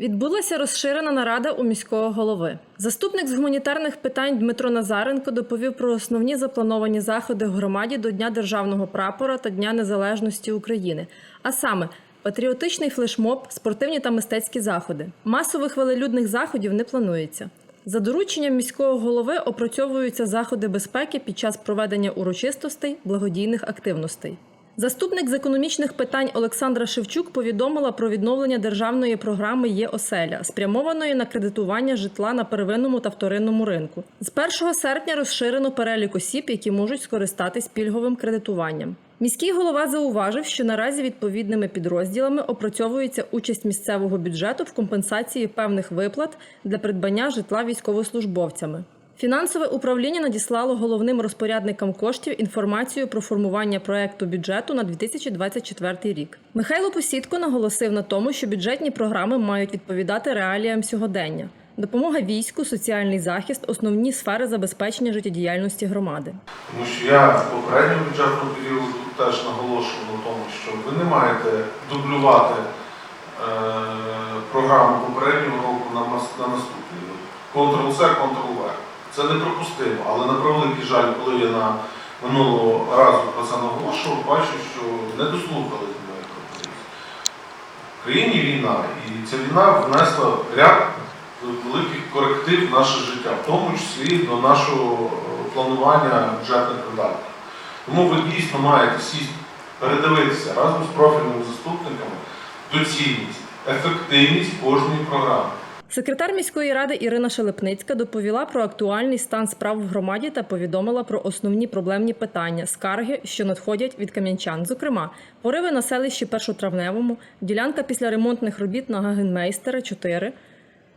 Відбулася розширена нарада у міського голови. Заступник з гуманітарних питань Дмитро Назаренко доповів про основні заплановані заходи в громаді до Дня державного прапора та Дня Незалежності України, а саме патріотичний флешмоб, спортивні та мистецькі заходи. Масових велелюдних заходів не планується. За дорученням міського голови опрацьовуються заходи безпеки під час проведення урочистостей, благодійних активностей. Заступник з економічних питань Олександра Шевчук повідомила про відновлення державної програми Є оселя, спрямованої на кредитування житла на первинному та вторинному ринку. З 1 серпня розширено перелік осіб, які можуть скористатись пільговим кредитуванням. Міський голова зауважив, що наразі відповідними підрозділами опрацьовується участь місцевого бюджету в компенсації певних виплат для придбання житла військовослужбовцями. Фінансове управління надіслало головним розпорядникам коштів інформацію про формування проекту бюджету на 2024 рік. Михайло Посідко наголосив на тому, що бюджетні програми мають відповідати реаліям сьогодення. Допомога війську, соціальний захист основні сфери забезпечення життєдіяльності громади. Тому що я в попередньому бюджетному періоду теж наголошував на тому, що ви не маєте дублювати е, програму попереднього року на, на наступний. Ctrl-C, Ctrl-V. Це неприпустимо, але на превеликий жаль, коли я на минулого разу про це наголошував, бачу, що не дослухали до моїх пропозицій. В країні війна, і ця війна внесла ряд великих коректив в наше життя, в тому числі до нашого е, планування бюджетних видатків. Тому ви дійсно маєте сісти, передивитися разом з профільними заступниками доцільність, ефективність кожної програми. Секретар міської ради Ірина Шелепницька доповіла про актуальний стан справ в громаді та повідомила про основні проблемні питання, скарги, що надходять від кам'янчан. Зокрема, пориви на селищі Першотравневому, ділянка після ремонтних робіт на Гагенмейстера 4,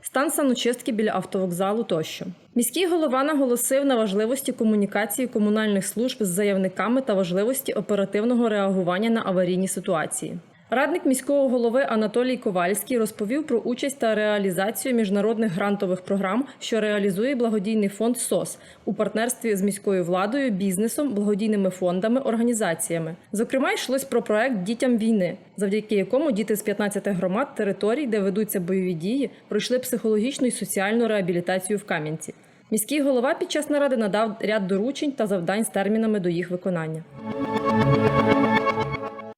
стан саночистки біля автовокзалу тощо. Міський голова наголосив на важливості комунікації комунальних служб з заявниками та важливості оперативного реагування на аварійні ситуації. Радник міського голови Анатолій Ковальський розповів про участь та реалізацію міжнародних грантових програм, що реалізує благодійний фонд СОС у партнерстві з міською владою, бізнесом, благодійними фондами, організаціями. Зокрема, йшлось про проект Дітям війни, завдяки якому діти з 15 громад територій, де ведуться бойові дії, пройшли психологічну і соціальну реабілітацію в Кам'янці. Міський голова під час наради надав ряд доручень та завдань з термінами до їх виконання.